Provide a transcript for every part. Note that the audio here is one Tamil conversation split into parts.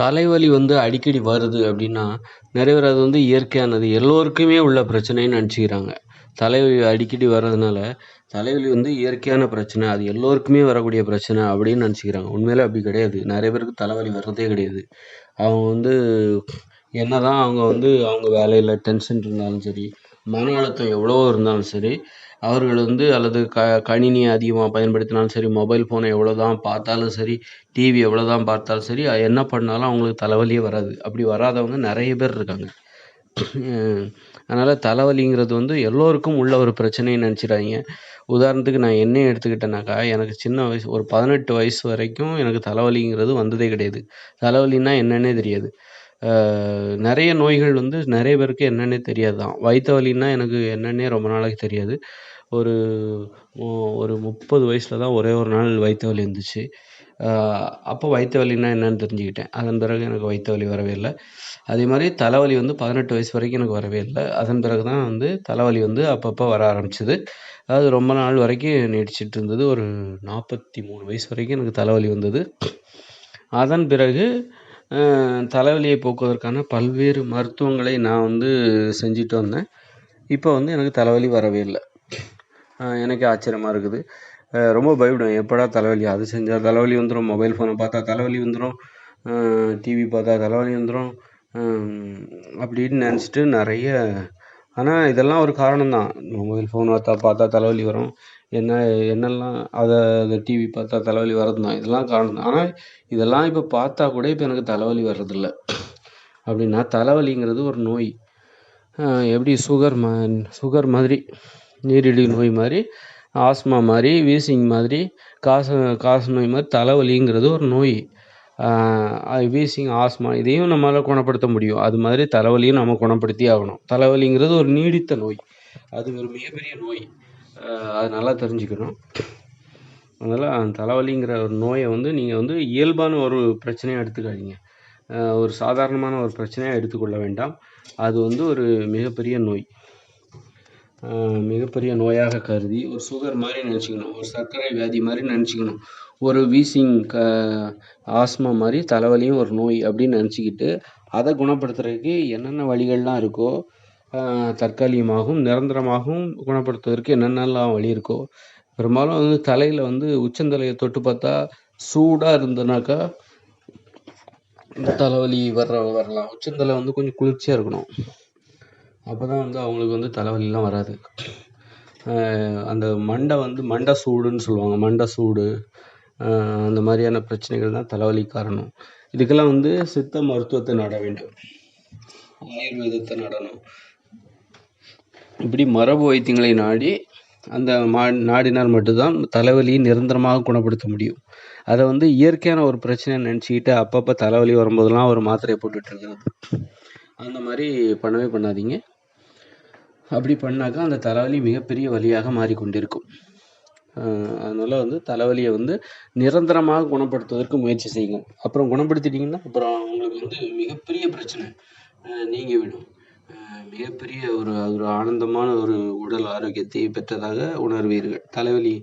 தலைவலி வந்து அடிக்கடி வருது அப்படின்னா நிறைய பேர் அது வந்து இயற்கையானது. எல்லோருக்குமே உள்ள பிரச்சனைன்னு நினச்சிக்கிறாங்க. தலைவலி அடிக்கடி வர்றதுனால தலைவலி வந்து இயற்கையான பிரச்சனை அது எல்லோருக்குமே வரக்கூடிய பிரச்சனை அப்படின்னு நினச்சிக்கிறாங்க. உண்மையிலே அப்படி கிடையாது. நிறைய பேருக்கு தலைவலி வர்றதே கிடையாது. அவங்க வந்து என்ன தான் அவங்க வந்து அவங்க வேலையில் டென்ஷன் இருந்தாலும் சரி மன அழுத்தம் எவ்வளவோ இருந்தாலும் சரி அவர்கள் வந்து அல்லது க கணினியை அதிகமாக பயன்படுத்தினாலும் சரி மொபைல் ஃபோனை எவ்வளோ தான் பார்த்தாலும் சரி டிவி எவ்வளோ தான் பார்த்தாலும் சரி என்ன பண்ணாலும் அவங்களுக்கு தலைவலியே வராது. அப்படி வராதவங்க நிறைய பேர் இருக்காங்க. அதனால் தலைவலிங்கிறது வந்து எல்லோருக்கும் உள்ள ஒரு பிரச்சனைன்னு நினச்சிடாங்க உதாரணத்துக்கு நான் என்னையே எடுத்துக்கிட்டேனாக்கா எனக்கு சின்ன வயசு ஒரு பதினெட்டு வயசு வரைக்கும் எனக்கு தலைவலிங்கிறது வந்ததே கிடையாது. தலைவலின்னா என்னன்னே தெரியாது. நிறைய நோய்கள் வந்து நிறைய பேருக்கு என்னென்னே தெரியாது தான் வயிற்று வலின்னா எனக்கு என்னன்னே ரொம்ப நாளைக்கு தெரியாது. ஒரு ஒரு முப்பது வயசில் தான் ஒரே ஒரு நாள் வயிற்று வலி இருந்துச்சு. அப்போ வயிற்று வலின்னா என்னென்னு தெரிஞ்சுக்கிட்டேன். அதன் பிறகு எனக்கு வயிற்று வலி வரவே இல்லை. அதே மாதிரி தலைவலி வந்து பதினெட்டு வயசு வரைக்கும் எனக்கு வரவே இல்லை. அதன் பிறகு தான் வந்து தலைவலி வந்து அப்பப்போ வர ஆரம்பிச்சது. அதாவது ரொம்ப நாள் வரைக்கும் நீடிச்சிட்டு இருந்தது. ஒரு நாற்பத்தி மூணு வயசு வரைக்கும் எனக்கு தலைவலி வந்தது. அதன் பிறகு தலைவலியை போக்குவதற்கான பல்வேறு மருத்துவங்களை நான் வந்து செஞ்சுட்டு வந்தேன். இப்போ வந்து எனக்கு தலைவலி வரவே இல்லை. எனக்கே ஆச்சரியமாக இருக்குது. ரொம்ப பயப்படுவேன். எப்படா தலைவலி? அது செஞ்சால் தலைவலி வந்துடும் மொபைல் ஃபோனை பார்த்தா தலைவலி வந்துடும் டிவி பார்த்தா தலைவலி வந்துடும் அப்படின்னு நினச்சிட்டு நிறைய ஆனால் இதெல்லாம் ஒரு காரணம் தான் மொபைல் ஃபோன் பார்த்தா பார்த்தா தலைவலி வரும். என்ன என்னெல்லாம் அதை அந்த டிவி பார்த்தா தலைவலி வர்றது தான் இதெல்லாம் காரணம் தான் ஆனால் இதெல்லாம் இப்போ பார்த்தா கூட இப்போ எனக்கு தலைவலி வர்றதில்ல. அப்படின்னா தலைவலிங்கிறது ஒரு நோய். எப்படி சுகர் மா சுகர் மாதிரி நீரிழிவு நோய் மாதிரி ஆஸ்மா மாதிரி வீசிங் மாதிரி காச காச நோய் மாதிரி தலைவலிங்கிறது ஒரு நோய். வீசிங் ஆஸ்மா இதையும் நம்மளால் குணப்படுத்த முடியும். அது மாதிரி தலைவலியும் நம்ம குணப்படுத்தி ஆகணும். தலைவலிங்கிறது ஒரு நீடித்த நோய். அது ஒரு மிகப்பெரிய நோய். அது நல்லா தெரிஞ்சுக்கணும். அதனால் அந்த தலைவலிங்கிற ஒரு நோயை வந்து நீங்கள் வந்து இயல்பான ஒரு பிரச்சனையாக எடுத்துக்காதீங்க. ஒரு சாதாரணமான ஒரு பிரச்சனையாக எடுத்துக்கொள்ள வேண்டாம். அது வந்து ஒரு மிகப்பெரிய நோய். மிகப்பெரிய நோயாக கருதி ஒரு சுகர் மாதிரி நினச்சிக்கணும் ஒரு சர்க்கரை வியாதி மாதிரி நினச்சிக்கணும். ஒரு வீசிங் க ஆஸ்மா மாதிரி தலைவலியும் ஒரு நோய் அப்படின்னு நினச்சிக்கிட்டு அதை குணப்படுத்துறதுக்கு என்னென்ன வழிகள்லாம் இருக்கோ தற்காலிகமாகவும் நிரந்தரமாகவும் குணப்படுத்துவதற்கு என்னென்னலாம் வழி இருக்கோ பெரும்பாலும் வந்து தலையில் வந்து உச்சந்தலையை தொட்டு பார்த்தா சூடாக இருந்ததுனாக்கா தலைவலி வர்ற வரலாம். உச்சந்தலை வந்து கொஞ்சம் குளிர்ச்சியாக இருக்கணும். அப்போ தான் வந்து அவங்களுக்கு வந்து தலைவலிலாம் வராது. அந்த மண்டை வந்து மண்டை சூடுன்னு சொல்லுவாங்க. மண்டை சூடு அந்த மாதிரியான பிரச்சனைகள் தான் தலைவலி காரணம். இதுக்கெல்லாம் வந்து சித்த மருத்துவத்தை நாட வேண்டும். ஆயுர்வேதத்தை நடணும். இப்படி மரபு வைத்தியங்களை நாடி அந்த மா நாடினால் மட்டும்தான் தலைவலியை நிரந்தரமாக குணப்படுத்த முடியும். அதை வந்து இயற்கையான ஒரு பிரச்சனையை நினச்சிக்கிட்டு அப்பப்போ தலைவலி வரும்போதெல்லாம் ஒரு மாத்திரையை போட்டுட்டு இருக்கிறது. அந்த மாதிரி பண்ணவே பண்ணாதீங்க. அப்படி பண்ணாக்கா அந்த தலைவலி மிகப்பெரிய வலியாக மாறிக்கொண்டிருக்கும். அதனால் வந்து தலைவலியை வந்து நிரந்தரமாக குணப்படுத்துவதற்கு முயற்சி செய்யுங்க. அப்புறம் குணப்படுத்திட்டிங்கன்னா அப்புறம் உங்களுக்கு வந்து மிகப்பெரிய பிரச்சனை நீங்கி விடும் மிகப்பெரிய ஒரு ஒரு ஆனந்தமான ஒரு உடல் ஆரோக்கியத்தை பெற்றதாக உணர்வீர்கள். தலைவலி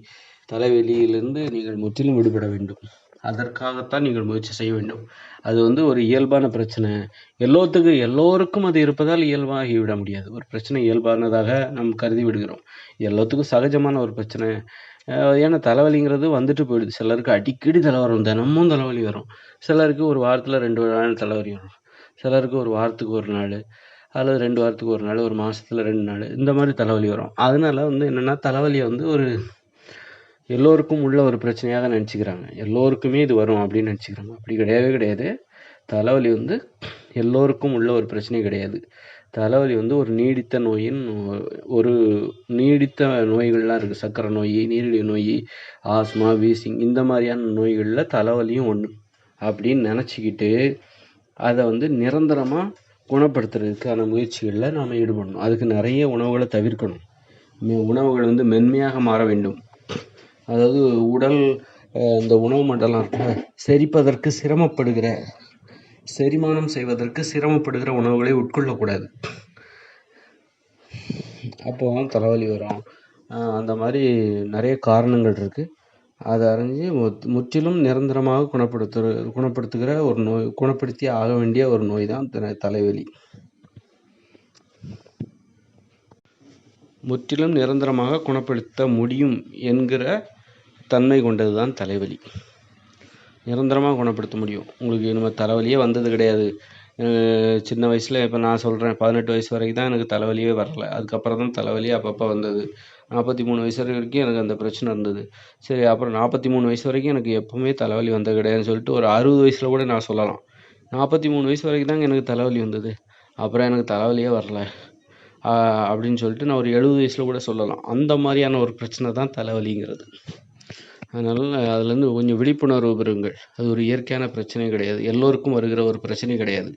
தலைவலியிலிருந்து நீங்கள் முற்றிலும் விடுபட வேண்டும். அதற்காகத்தான் நீங்கள் முயற்சி செய்ய வேண்டும். அது வந்து ஒரு இயல்பான பிரச்சனை. எல்லோத்துக்கும் எல்லோருக்கும் அது இருப்பதால் இயல்பாகி விட முடியாது. ஒரு பிரச்சனை இயல்பானதாக நம் கருதி விடுகிறோம். எல்லாத்துக்கும் சகஜமான ஒரு பிரச்சனை. ஏன்னா தலைவலிங்கிறது வந்துட்டு போயிடுது. சிலருக்கு அடிக்கடி தலை வரும். தினமும் தலைவலி வரும். சிலருக்கு ஒரு வாரத்தில் ரெண்டு நாள் தலைவலி வரும். சிலருக்கு ஒரு வாரத்துக்கு ஒரு நாள் அல்லது ரெண்டு வாரத்துக்கு ஒரு நாள் ஒரு மாதத்துல ரெண்டு நாள் இந்த மாதிரி தலைவலி வரும். அதனால வந்து என்னென்னா தலைவலியை வந்து ஒரு எல்லோருக்கும் உள்ள ஒரு பிரச்சனையாக நினச்சிக்கிறாங்க. எல்லோருக்குமே இது வரும் அப்படின்னு நினச்சிக்கிறாங்க. அப்படி கிடையவே கிடையாது. தலைவலி வந்து எல்லோருக்கும் உள்ள ஒரு பிரச்சனை கிடையாது. தலைவலி வந்து ஒரு நீடித்த நோயின் ஒரு நீடித்த நோய்கள்லாம் இருக்குது சர்க்கரை நோய் நீரிழிவு நோய் ஆஸ்மா வீசிங் இந்த மாதிரியான நோய்களில் தலைவலியும் ஒன்று அப்படின்னு நினச்சிக்கிட்டு அதை வந்து நிரந்தரமாக குணப்படுத்துறதுக்கான முயற்சிகளில் நாம் ஈடுபடணும். அதுக்கு நிறைய உணவுகளை தவிர்க்கணும். உணவுகள் வந்து மென்மையாக மாற வேண்டும். அதாவது உடல் இந்த உணவு மண்டலம் இருக்குல்ல செரிப்பதற்கு சிரமப்படுகிற செரிமானம் செய்வதற்கு சிரமப்படுகிற உணவுகளை உட்கொள்ளக்கூடாது. அப்போ தலைவலி வரும். அந்த மாதிரி நிறைய காரணங்கள் இருக்குது அதை அறிஞ்சு முத் முற்றிலும் நிரந்தரமாக குணப்படுத்துற குணப்படுத்துகிற ஒரு நோய் குணப்படுத்தி ஆக வேண்டிய ஒரு நோய் தான் த தலைவலி. முற்றிலும் நிரந்தரமாக குணப்படுத்த முடியும் என்கிற தன்மை கொண்டது தான் தலைவலி. நிரந்தரமாக குணப்படுத்த முடியும். உங்களுக்கு நம்ம தலைவலியே வந்தது கிடையாது. சின்ன வயசில் இப்போ நான் சொல்கிறேன் பதினெட்டு வயசு வரைக்கும் தான் எனக்கு தலைவலியே வரல. அதுக்கப்புறம் தான் தலைவலி அப்பப்போ வந்தது. நாற்பத்தி மூணு வயசு வரைக்கும் எனக்கு அந்த பிரச்சனை இருந்தது. சரி அப்புறம் நாற்பத்தி மூணு வயசு வரைக்கும் எனக்கு எப்போவுமே தலைவலி வந்தது கிடையாதுன்னு சொல்லிட்டு ஒரு அறுபது வயசில் கூட நான் சொல்லலாம். நாற்பத்தி மூணு வயசு வரைக்கும் தாங்க எனக்கு தலைவலி வந்தது. அப்புறம் எனக்கு தலைவலியே வரல. அப்படின்னு சொல்லிட்டு நான் ஒரு எழுபது வயசில் கூட சொல்லலாம். அந்த மாதிரியான ஒரு பிரச்சனை தான் தலைவலிங்கிறது. அதனால் அதுலேருந்து கொஞ்சம் விழிப்புணர்வு பெறுங்கள். அது ஒரு இயற்கையான பிரச்சனை கிடையாது. எல்லோருக்கும் வருகிற ஒரு பிரச்சனை கிடையாது.